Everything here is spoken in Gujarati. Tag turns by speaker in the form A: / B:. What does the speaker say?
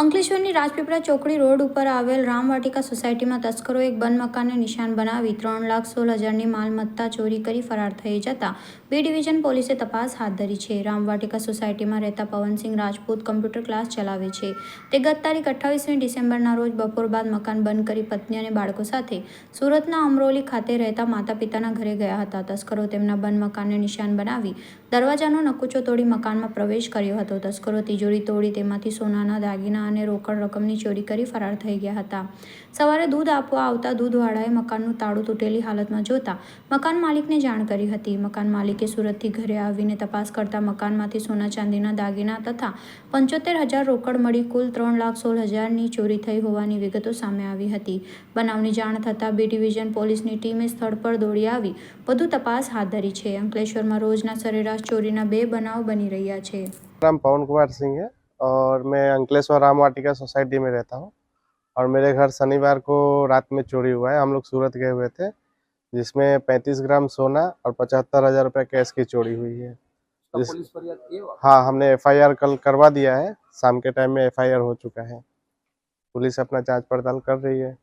A: અંકલેશ્વરની રાજપીપળા ચોકડી રોડ ઉપર આવેલ રામવાટિકા સોસાયટીમાં તસ્કરો એક બંધ મકાનને નિશાન બનાવી ત્રણ લાખ સોળ હજારની માલમત્તા ચોરી કરી ફરાર થઈ જતા બી ડિવિઝન પોલીસે તપાસ હાથ ધરી છે. રામવાટિકા સોસાયટીમાં રહેતા પવનસિંહ રાજપૂત કમ્પ્યુટર ક્લાસ ચલાવે છે. તે ગત તારીખ અઠ્ઠાવીસમી ડિસેમ્બરના રોજ બપોર બાદ મકાન બંધ કરી પત્ની અને બાળકો સાથે સુરતના અમરોલી ખાતે રહેતા માતા પિતાના ઘરે ગયા હતા. તસ્કરો તેમના બંધ મકાનને નિશાન બનાવી દરવાજાનો નકુચો તોડી મકાનમાં પ્રવેશ કર્યો હતો. તસ્કરો તિજોરી તોડી તેમાંથી સોનાના દાગીના સોના અને રોકડ રકમની ચોરી કરી ફરાર થઈ ગયા હતા. સવારે દૂધ આપવા આવતા દૂધવાળાએ મકાનનું તાળું તૂટેલી હાલતમાં જોતા મકાન માલિકને જાણ કરી હતી. મકાન માલિકે સુરતથી ઘરે આવીને તપાસ કરતા મકાનમાંથી સોના ચાંદીના દાગીના તથા પંચોતેર હજાર રોકડ મળી કુલ ત્રણ લાખ સોળ હજારની ચોરી થઈ હોવાની વિગતો સામે આવી હતી. બનાવની જાણ થતાં બી ડિવિઝન પોલીસની ટીમે સ્થળ પર દોડી આવી. વધુ તપાસ હાથ ધરી છે. અંકલેશ્વરમાં રોજના સરેરાશ ચોરીના બે બનાવ બની રહ્યા છે.
B: રામ પવનકુમાર સિંહ और मैं अंकलेश्वर राम वाटिका सोसाइटी में रहता हूँ। और मेरे घर शनिवार को रात में चोरी हुआ है। हम लोग सूरत गए हुए थे जिसमें पैंतीस ग्राम सोना और पचहत्तर हज़ार रुपये कैश की चोरी हुई है।
C: तो
B: जिस-
C: है
B: हाँ हमने एफआईआर कल करवा दिया है। शाम के टाइम में एफआईआर हो चुका है। पुलिस अपना जाँच पड़ताल कर रही है।